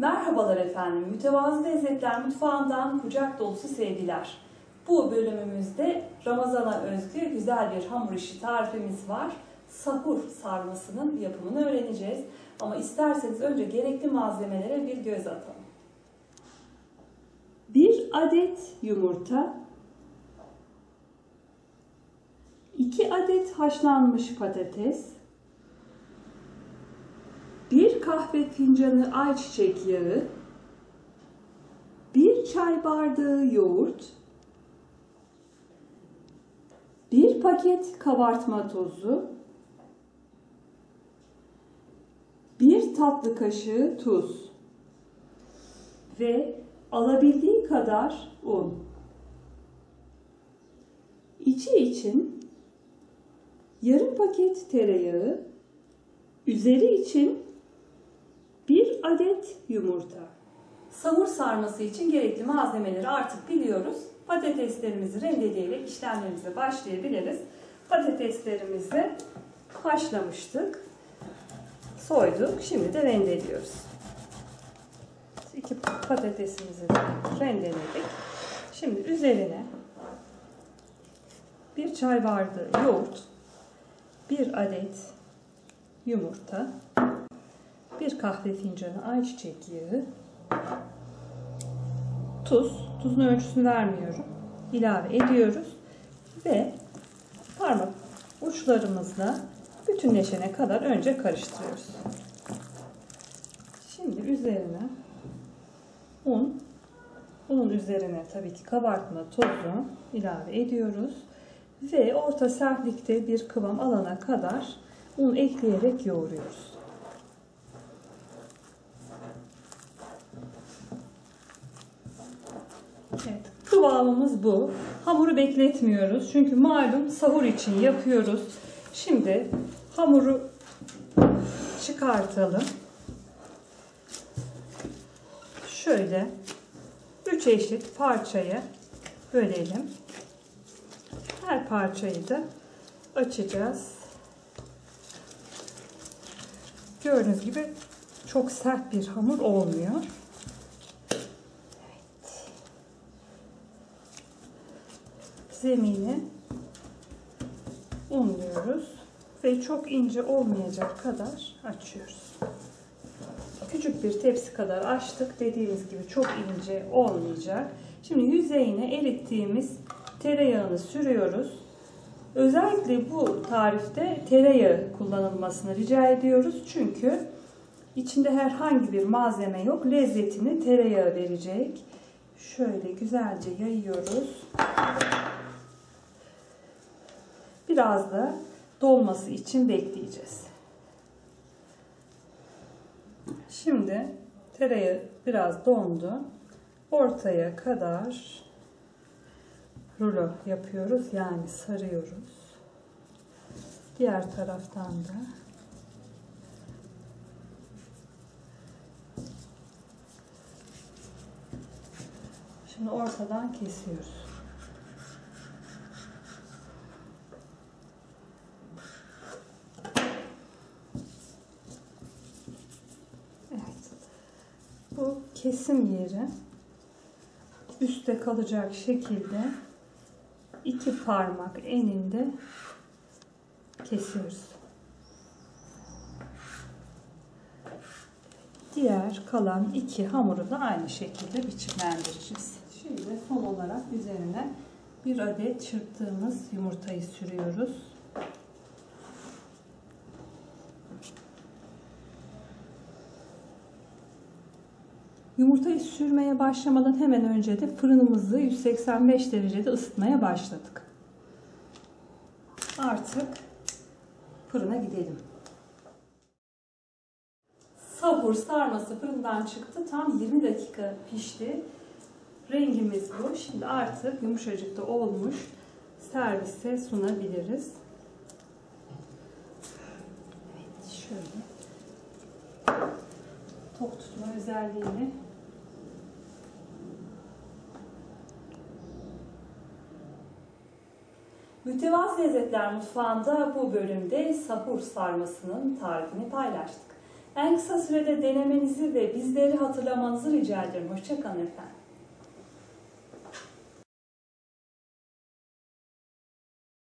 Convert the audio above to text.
Merhabalar efendim. Mütevazı Lezzetler Mutfağı'ndan kucak dolusu sevgiler. Bu bölümümüzde Ramazan'a özgü güzel bir hamur işi tarifimiz var. Sahur sarmasının yapımını öğreneceğiz. Ama isterseniz önce gerekli malzemelere bir göz atalım. Bir adet yumurta, 2 adet haşlanmış patates, 1 kahve fincanı ayçiçek yağı, 1 çay bardağı yoğurt, 1 paket kabartma tozu, 1 tatlı kaşığı tuz ve alabildiği kadar un. İçi için yarım paket tereyağı, üzeri için adet yumurta. Sahur sarması için gerekli malzemeleri artık biliyoruz. Patateslerimizi rendeleyerek işlemlerimize başlayabiliriz. Patateslerimizi haşlamıştık. Soyduk. Şimdi de rendeliyoruz. İki patatesimizi de rendeledik. Şimdi üzerine bir çay bardağı yoğurt, bir adet yumurta, bir kahve fincanı ayçiçek yağı, tuz, tuzun ölçüsünü vermiyorum, ilave ediyoruz ve parmak uçlarımızla bütünleşene kadar önce karıştırıyoruz. Şimdi üzerine un, unun üzerine tabii ki kabartma tozu ilave ediyoruz ve orta sertlikte bir kıvam alana kadar un ekleyerek yoğuruyoruz. Evet, kıvamımız bu. Hamuru bekletmiyoruz. Çünkü malum sahur için yapıyoruz. Şimdi hamuru çıkartalım. Şöyle 3 eşit parçaya bölelim. Her parçayı da açacağız. Gördüğünüz gibi çok sert bir hamur olmuyor. Zemini unluyoruz ve çok ince olmayacak kadar açıyoruz. Küçük bir tepsi kadar açtık. Dediğimiz gibi çok ince olmayacak. Şimdi yüzeyine erittiğimiz tereyağını sürüyoruz. Özellikle bu tarifte tereyağı kullanılmasını rica ediyoruz. Çünkü içinde herhangi bir malzeme yok. Lezzetini tereyağı verecek. Şöyle güzelce yayıyoruz. Biraz da dolması için bekleyeceğiz. Şimdi tereyağı biraz dondu. Ortaya kadar rulo yapıyoruz. Yani sarıyoruz. Diğer taraftan da Şimdi ortadan kesiyoruz. Bu kesim yeri üstte kalacak şekilde iki parmak eninde kesiyoruz. Diğer kalan iki hamuru da aynı şekilde biçimlendireceğiz. Şimdi son olarak üzerine bir adet çırptığımız yumurtayı sürüyoruz. Yumurtayı sürmeye başlamadan hemen önce de fırınımızı 185 derecede ısıtmaya başladık. Artık fırına gidelim. Sahur sarması fırından çıktı. Tam 20 dakika pişti. Rengimiz bu. Şimdi artık yumuşacık da olmuş. Servise sunabiliriz. Evet şöyle tok tutma özelliğini Mütevazı Lezzetler Mutfağı'nda bu bölümde sahur sarmasının tarifini paylaştık. En kısa sürede denemenizi ve bizleri hatırlamanızı rica ederim. Hoşçakalın efendim.